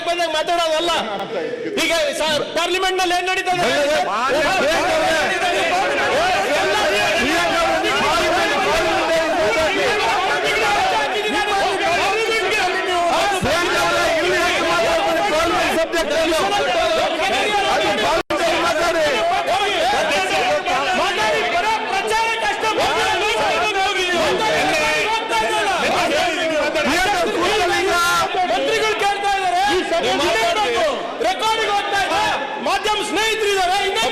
ಬಾಯಿಗೆ ಬಂದಾಗ ಮಾತಾಡೋದಲ್ಲ ಈಗ ಪಾರ್ಲಿಮೆಂಟ್ನಲ್ಲಿ ಏನ್ ನಡೀತದೆ ಮಾತಾಡಿ,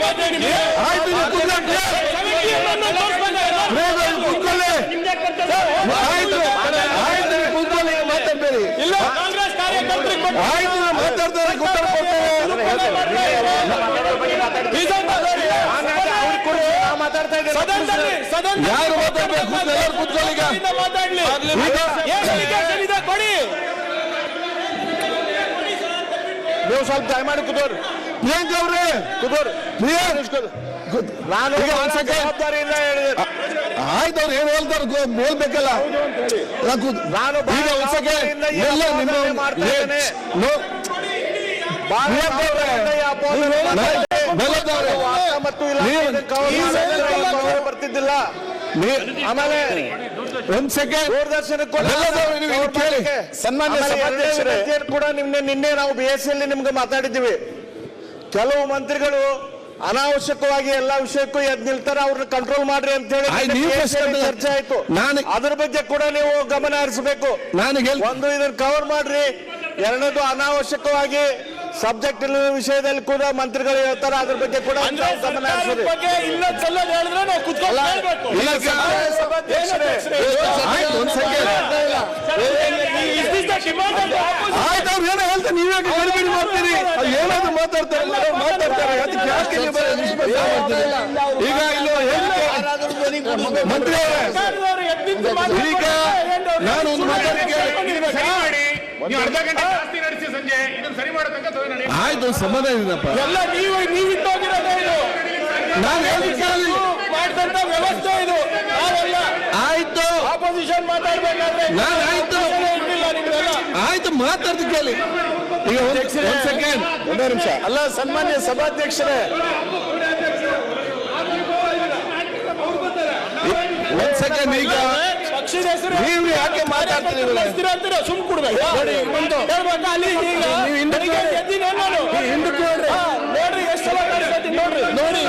ಮಾತಾಡ್ಬೇಡಿ. ಆಯ್ತು ಮಾತಾಡ್ತಾರೆ ಉತ್ತರ ಯಾರು ಮಾತಾಡ್ಬೇಕು? ಎಲ್ಲರೂ ಕೂತ್ಕೊಳ್ಳಿ ಈಗ. ಇಂದ ಮಾತಾಡ್ಲಿ. ಈಗ ಏನ್ allegation ಇದೆ ಕೊಡಿ. ನೀವು ಸ್ವಲ್ಪ ದಯಮಾಡಿ ಕೂತೋರು ಪ್ರಿಯಾಂಕ್ ಅವ್ರೆ? ನಾನು. ಆಯ್ತು ಅವ್ರು ಏನ್ ಹೇಳ್ತಾರ ಹೇಳ್ಬೇಕಲ್ಲ ನಾನು. ಎಲ್ಲ ನಿಮ್ಮ ಬರ್ತಿದ್ದಿಲ್ಲ. ಆಮೇಲೆ ಒಂದ್ ಸೆಕೆಂಡ್. ದೂರದರ್ಶನಕ್ಕೆ ಸನ್ಮಾನ್ಯ ಕೂಡ ನಿನ್ನೆ ನಿನ್ನೆ ನಾವು ಬಿ ಎಸ್ ಅಲ್ಲಿ ನಿಮ್ಗೆ ಮಾತಾಡಿದ್ದೀವಿ. ಕೆಲವು ಮಂತ್ರಿಗಳು ಅನಾವಶ್ಯಕವಾಗಿ ಎಲ್ಲಾ ವಿಷಯಕ್ಕೂ ಎದ್ ನಿಲ್ತಾರೆ ಅವ್ರನ್ನ ಕಂಟ್ರೋಲ್ ಮಾಡ್ರಿ ಅಂತ ಹೇಳಿ ಚರ್ಚೆ ಆಯ್ತು ನಾನು- ಅದ್ರ ಬಗ್ಗೆ ಕೂಡ ನೀವು ಗಮನ ಹರಿಸಬೇಕು ನಾನು ಒಂದು ಇದನ್ನ ಕವರ್ ಮಾಡ್ರಿ ಎರಡನೇದು ಅನಾವಶ್ಯಕವಾಗಿ ಸಬ್ಜೆಕ್ಟ್ ವಿಷಯದಲ್ಲಿ ಕೂಡ ಮಂತ್ರಿಗಳು ಹೇಳ್ತಾರೆ ಅದ್ರ ಬಗ್ಗೆ ಕೂಡ ಗಮನ ಹರಿಸ್ರಿ ನಾವು ಗಡಿಬಿಡಿ ಮಾಡ್ತೀರಿ? ಏನಾದ್ರು ಮಾತಾಡ್ತಾರೆ ಮಾತಾಡ್ತಾರೆ. ಅದಕ್ಕೆ ಯಾಕೆ ಈಗ ಇಲ್ಲ ಮಂತ್ರಿ. ಈಗ ನಾನು ಒಂದು ಮಾತಾಡಿ ಬಂದಿರ್ಬೇಕಾ? ನೀವು ಅರ್ಧ ಗಂಟೆ ಜಾಸ್ತಿ ನಡೆಸಿ ಸಂಜೆ. ಇದನ್ನ ಸರಿ ಮಾಡೋ ತನಕ ಸದನ ನಡೆಯುತ್ತೆ. ಆಯ್ತು ಒಂದು ಸಮಾಧಾನ ಇದೀನಪ್ಪ ಎಲ್ಲ ನೀವು ಇದು. ನಾನು ಮಾಡಿದಂತ ವ್ಯವಸ್ಥೆ ಇದು. ಆಯ್ತು. ಆಪೋಸಿಷನ್ ಮಾತಾಡ್ಬೇಕಾದ್ರೆ ನಾನ್ ಆಯ್ತು. ಇಟ್ಟಿಲ್ಲ ನಿಮ್ಗೆಲ್ಲ ಮಾತಾಡ್ದು ಕೇಳಿ. ಈಗ ಒಂದು ಸೆಕೆಂಡ್. ಒಂದೇ ನಿಮಿಷ. ಅಲ್ಲ ಸನ್ಮಾನ್ಯ ಸಭಾಧ್ಯಕ್ಷರೇ. ಒಂದ್ ಸೆಕೆಂಡ್ ಈಗ. ನೀವು ಯಾಕೆ ಮಾತಾಡ್ತೀರಿ ಸುಮ್ ಕೊಡ್ಬೇಕು. ಹೇಳ್ಬೇಕಾ ಅಲ್ಲಿ? ಈಗ ಹಿಂದಕ್ಕೆ ನೋಡ್ರಿ. ಎಷ್ಟು ಸಲ ನೋಡ್ರಿ. ನೋಡಿ